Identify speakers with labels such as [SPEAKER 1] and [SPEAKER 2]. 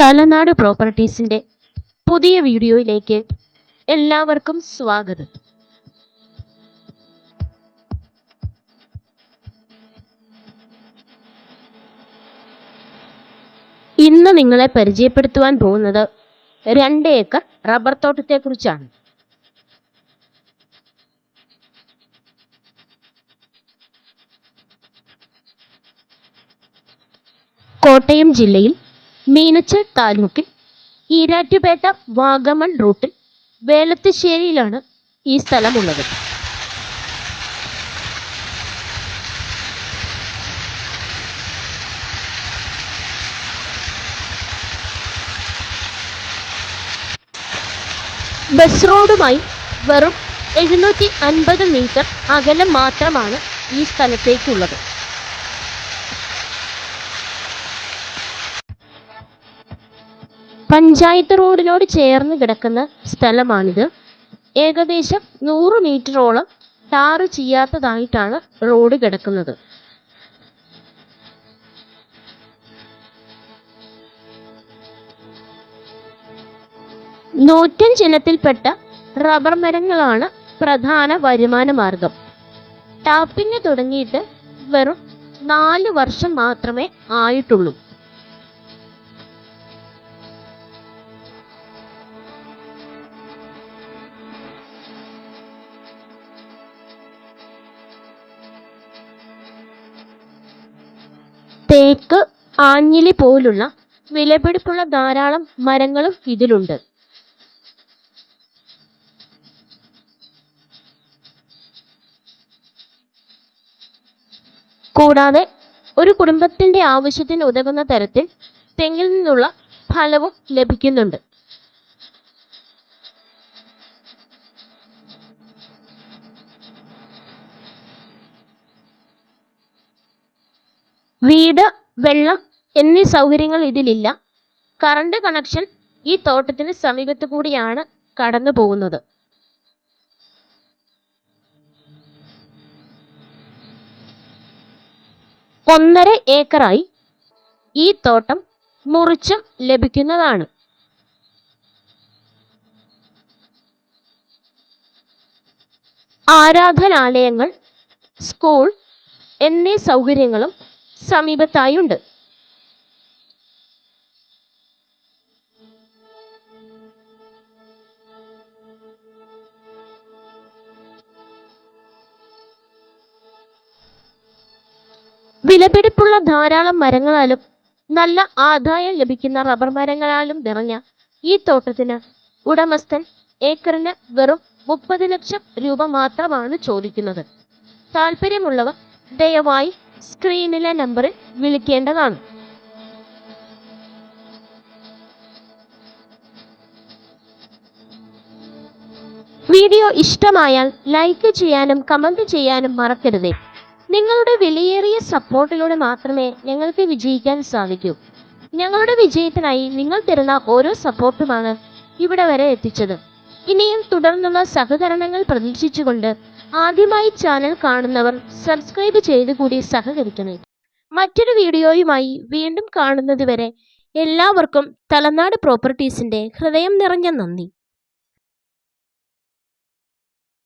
[SPEAKER 1] തലനാട് പ്രോപ്പർട്ടീസിന്റെ പുതിയ വീഡിയോയിലേക്ക് എല്ലാവർക്കും സ്വാഗതം. ഇന്ന് നിങ്ങളെ പരിചയപ്പെടുത്തുവാൻ പോകുന്നത് രണ്ട് ഏക്കർ റബ്ബർ തോട്ടത്തെക്കുറിച്ചാണ്. കോട്ടയം ജില്ലയിൽ മീനച്ചൽ താലൂക്കിൽ ഈരാറ്റുപേട്ട വാഗമൺ റൂട്ടിൽ വേലത്തുശ്ശേരിയിലാണ് ഈ സ്ഥലമുള്ളത്. ബസ് റോഡുമായി വെറും എഴുന്നൂറ്റി അൻപത് മീറ്റർ അകലം മാത്രമാണ് ഈ സ്ഥലത്തേക്കുള്ളത്. പഞ്ചായത്ത് റോഡിനോട് ചേർന്ന് കിടക്കുന്ന സ്ഥലമാണിത്. ഏകദേശം നൂറ് മീറ്ററോളം ടാറ് ചെയ്യാത്തതായിട്ടാണ് റോഡ് കിടക്കുന്നത്. നൂറ്റൻ നൂറ്റഞ്ചിനത്തിൽപ്പെട്ട റബ്ബർ മരങ്ങളാണ് പ്രധാന വരുമാന മാർഗം. ടാപ്പിംഗ് തുടങ്ങിയിട്ട് വെറും നാല് വർഷം മാത്രമേ ആയിട്ടുള്ളൂ. തേക്ക് ആഞ്ഞിലി പോലുള്ള വിലപിടിപ്പുള്ള ധാരാളം മരങ്ങളും ഇതിലുണ്ട്. കൂടാതെ ഒരു കുടുംബത്തിന്റെ ആവശ്യത്തിന് ഉതകുന്ന തരത്തിൽ തെങ്ങിൽ നിന്നുള്ള ഫലവും ലഭിക്കുന്നുണ്ട്. വീട് വെള്ളം എന്നീ സൗകര്യങ്ങൾ ഇതിലില്ല. കറണ്ട് കണക്ഷൻ ഈ തോട്ടത്തിന് സമീപത്തു കൂടിയാണ് കടന്നു പോകുന്നത്. ഒന്നര ഏക്കറായി ഈ തോട്ടം മുറിച്ചും ലഭിക്കുന്നതാണ്. ആരാധനാലയങ്ങൾ സ്കൂൾ എന്നീ സൗകര്യങ്ങളും സമീപത്തായുണ്ട്. വിലപിടിപ്പുള്ള ധാരാളം മരങ്ങളാലും നല്ല ആദായം ലഭിക്കുന്ന റബ്ബർ മരങ്ങളാലും നിറഞ്ഞ ഈ തോട്ടത്തിന് ഉടമസ്ഥൻ ഏക്കറിന് വെറും മുപ്പത് ലക്ഷം രൂപ മാത്രമാണ് ചോദിക്കുന്നത്. താല്പര്യമുള്ളവർ ദയവായി സ്ക്രീനിലെ നമ്പറിൽ വിളിക്കേണ്ടതാണ്. വീഡിയോ ഇഷ്ടമായാൽ ലൈക്ക് ചെയ്യാനും കമന്റ് ചെയ്യാനും മറക്കരുത്. നിങ്ങളുടെ വിലയേറിയ സപ്പോർട്ടിലൂടെ മാത്രമേ ഞങ്ങൾക്ക് വിജയിക്കാൻ സാധിക്കൂ. ഞങ്ങളുടെ വിജയത്തിനായി നിങ്ങൾ തരുന്ന ഓരോ സപ്പോർട്ടുമാണ് ഇവിടെ വരെ എത്തിച്ചത്. ഇനിയും തുടർന്നുള്ള സഹകരണങ്ങൾ പ്രതീക്ഷിച്ചുകൊണ്ട് ആദ്യമായി ചാനൽ കാണുന്നവർ സബ്സ്ക്രൈബ് ചെയ്ത് കൂടി സഹകരിക്കണേ. മറ്റൊരു വീഡിയോയുമായി വീണ്ടും കാണുന്നതുവരെ എല്ലാവർക്കും തലനാട് പ്രോപ്പർട്ടീസിന്റെ ഹൃദയം നിറഞ്ഞ നന്ദി.